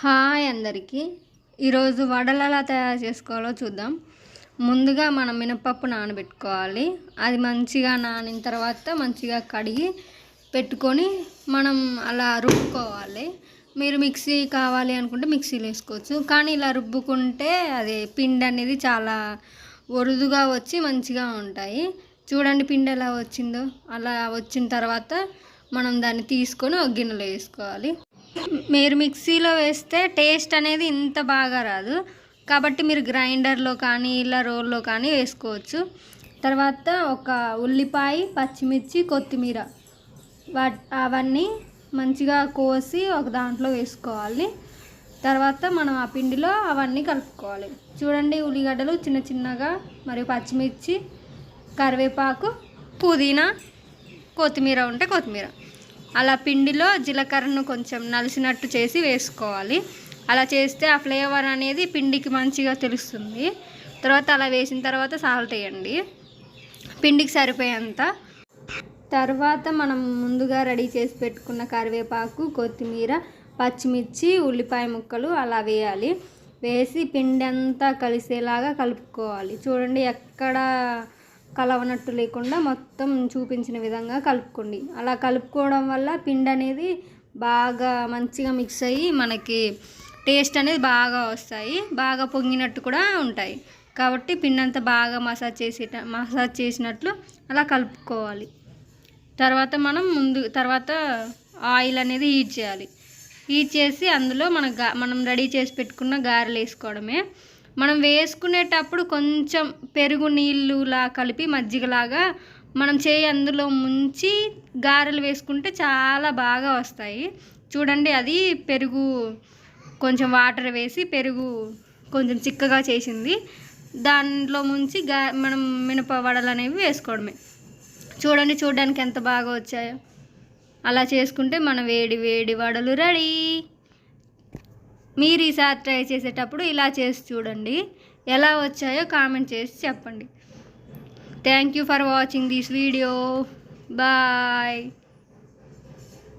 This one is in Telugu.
హాయ్ అందరికీ. ఈరోజు వడలు ఎలా తయారు చేసుకోవాలో చూద్దాం. ముందుగా మనం మినపప్పు నానబెట్టుకోవాలి. అది మంచిగా నానిన తర్వాత మంచిగా కడిగి పెట్టుకొని మనం అలా రుబ్బుకోవాలి. మీరు మిక్సీ కావాలి అనుకుంటే మిక్సీలో వేసుకోవచ్చు. కానీ ఇలా రుబ్బుకుంటే అది పిండి అనేది చాలా ఒరుదుగా వచ్చి మంచిగా ఉంటాయి. చూడండి పిండి ఎలా వచ్చిందో. అలా వచ్చిన తర్వాత మనం దాన్ని తీసుకొని ఒక గిన్నెలో వేసుకోవాలి. మీరు మిక్సీలో వేస్తే టేస్ట్ అనేది ఇంత బాగా రాదు. కాబట్టి మీరు గ్రైండర్లో కానీ ఇలా రోల్లో కానీ వేసుకోవచ్చు. తర్వాత ఒక ఉల్లిపాయ పచ్చిమిర్చి కొత్తిమీర. వా అవన్నీ మంచిగా కోసి ఒక దాంట్లో వేసుకోవాలి. తర్వాత మనం ఆ పిండిలో అవన్నీ కలుపుకోవాలి. చూడండి ఉల్లిగడ్డలు చిన్న చిన్నగా మరియు పచ్చిమిర్చి కరివేపాకు పుదీనా కొత్తిమీర ఉంటే కొత్తిమీర. అలా పిండిలో జీలకర్రను కొంచెం నలిసినట్టు చేసి వేసుకోవాలి. అలా చేస్తే ఆ ఫ్లేవర్ అనేది పిండికి మంచిగా తెలుస్తుంది. తర్వాత అలా వేసిన తర్వాత సాల్ట్ వేయండి. పిండికి సరిపోయేంత. తర్వాత మనం ముందుగా రెడీ చేసి పెట్టుకున్న కరివేపాకు కొత్తిమీర పచ్చిమిర్చి ఉల్లిపాయ ముక్కలు అలా వేయాలి. వేసి పిండి అంతా కలిసేలాగా కలుపుకోవాలి. చూడండి ఎక్కడ కలవనట్టు లేకుండా మొత్తం చూపించిన విధంగా కలుపుకోండి. అలా కలుపుకోవడం వల్ల పిండి అనేది బాగా మంచిగా మిక్స్ అయ్యి మనకి టేస్ట్ అనేది బాగా వస్తాయి. బాగా పొంగినట్టు కూడా ఉంటాయి. కాబట్టి పిండి అంతా బాగా మసాజ్ చేసేట మసాజ్ చేసినట్లు అలా కలుపుకోవాలి. తర్వాత మనం ముందు తర్వాత ఆయిల్ అనేది హీట్ చేయాలి. హీట్ చేసి అందులో మన గా మనం రెడీ చేసి పెట్టుకున్న గారెలు వేసుకోవడమే. మనం వేసుకునేటప్పుడు కొంచెం పెరుగు నీళ్ళులా కలిపి మజ్జిగలాగా మనం చేయి అందులో ముంచి గారెలు వేసుకుంటే చాలా బాగా వస్తాయి. చూడండి అది పెరుగు కొంచెం వాటర్ వేసి పెరుగు కొంచెం చిక్కగా చేసింది. దాంట్లో ముంచి గా మనం మినప వడలు అనేవి వేసుకోవడమే. చూడండి చూడడానికి ఎంత బాగా వచ్చాయో. అలా చేసుకుంటే మన వేడి వేడి వడలు రెడీ. మీరు ఈసారి ట్రై చేసేటప్పుడు ఇలా చేసి చూడండి. ఎలా వచ్చాయో కామెంట్ చేసి చెప్పండి. Thank you for watching this video bye